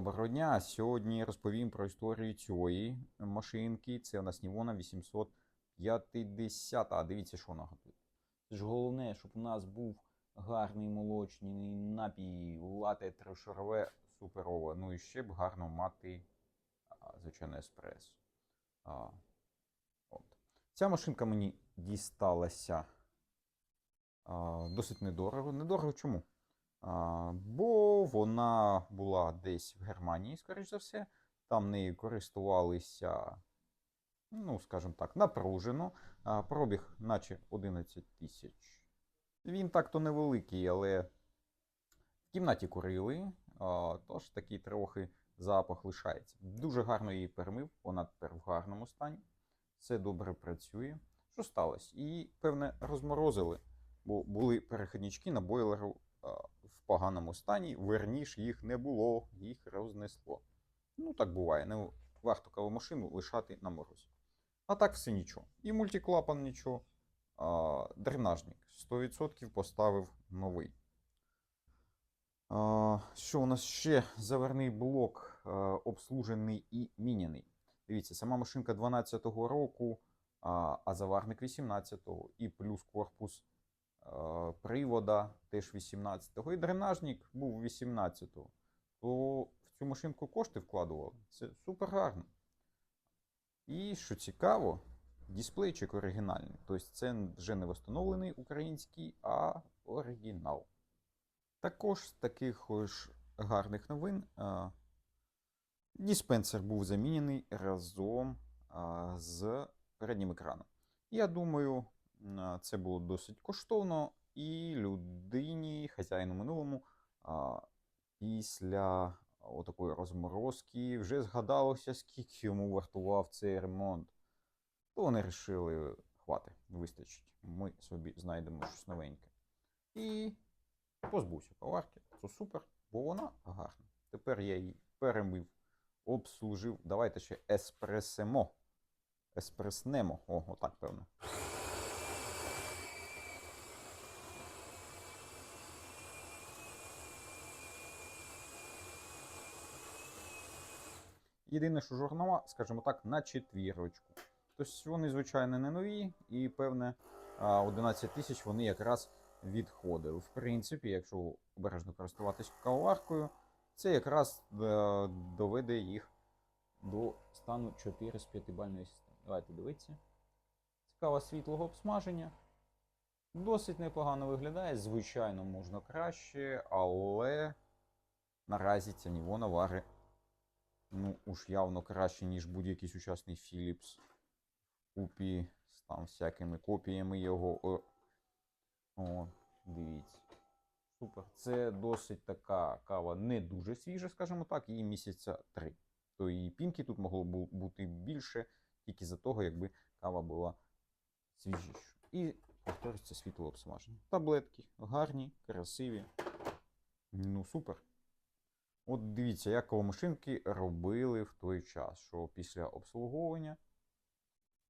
Доброго дня. Сьогодні розповім про історію цієї машинки. Це у нас Нівона 850. А дивіться, що вона готує. Це ж головне, щоб у нас був гарний молочний напій, лате трешорове суперове. Ну і ще б гарно мати, звичайно, еспресо. А, от. Ця машинка мені дісталася а, досить недорого. Недорого чому? Бо вона була десь в Германії, скоріш за все. Там нею користувалися, ну, скажімо так, напружено. Пробіг, наче 11 тисяч. Він так-то невеликий, але в кімнаті курили, тож такий трохи запах лишається. Дуже гарно її перемив, вона тепер в гарному стані. Все добре працює. Що сталося? Її, певне, розморозили, бо були перехіднички на бойлеру поганому стані, верніш їх не було, їх рознесло. Ну, так буває, не варто кавомашину лишати на морозі. А так все нічого. І мультиклапан нічого. А, дренажник 100% поставив новий. А, що у нас ще? Заверний блок а, обслужений і міняний. Дивіться, сама машинка 12-го року, а, а заварник 18-го, і плюс корпус привода теж 18-го. І дренажник був 18-го. То в цю машинку кошти вкладували. Це супер гарно. І що цікаво, дисплейчик оригінальний. Тобто це вже не встановлений український, а оригінал. Також з таких ось гарних новин. е, Диспенсер був замінений разом а, з переднім екраном. Я думаю, це було досить коштовно, і людині, хазяїну минулому, після отакої розморозки вже згадалося, скільки йому вартував цей ремонт. То вони вирішили, хвати, вистачить. Ми собі знайдемо щось новеньке. І позбувся коварки. Це супер, бо вона гарна. Тепер я її перемив обслужив. Давайте ще еспресемо. Еспреснемо. О, отак, певно. Єдине, що журнала, скажімо так, на четвірочку. Тобто вони, звичайно, не нові, і певне 11 тисяч вони якраз відходили. В принципі, якщо обережно користуватись кавоваркою, це якраз е, доведе їх до стану 4 з 5 бальної системи. Давайте дивитися. Цікаво світлого обсмаження. Досить непогано виглядає. Звичайно, можна краще, але наразі ця Нівона вари ну, уж явно краще, ніж будь-який сучасний Philips. Купі з там всякими копіями його. О, дивіться. Супер. Це досить така кава не дуже свіжа, скажімо так, їй місяця три. То і пінки тут могло бу- бути більше, тільки за того, якби кава була свіжіша. І повторюється світло обсмаження. Таблетки гарні, красиві. Ну, супер. От дивіться, як кавомашинки робили в той час, що після обслуговування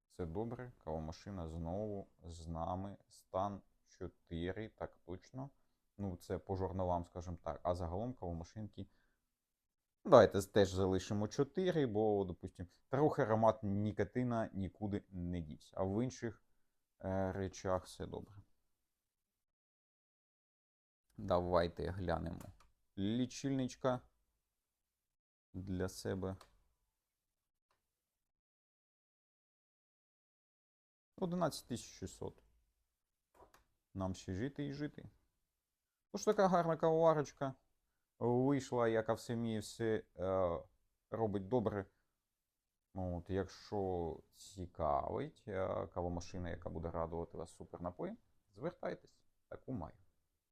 все добре, кавомашина знову з нами. Стан 4, так точно. Ну, це по журналам, скажімо так. А загалом кавомашинки. Давайте теж залишимо 4, бо, допустимо, трохи аромат нікотина нікуди не дівся. А в інших е, речах все добре. Давайте глянемо. Лічильничка для себе. 11600. Нам ще жити і жити. Тож така гарна кавоварочка вийшла, яка все вміє, все е, робить добре. От, якщо цікавить е, кавомашина, яка буде радувати вас супернапоєм, звертайтесь, таку маю.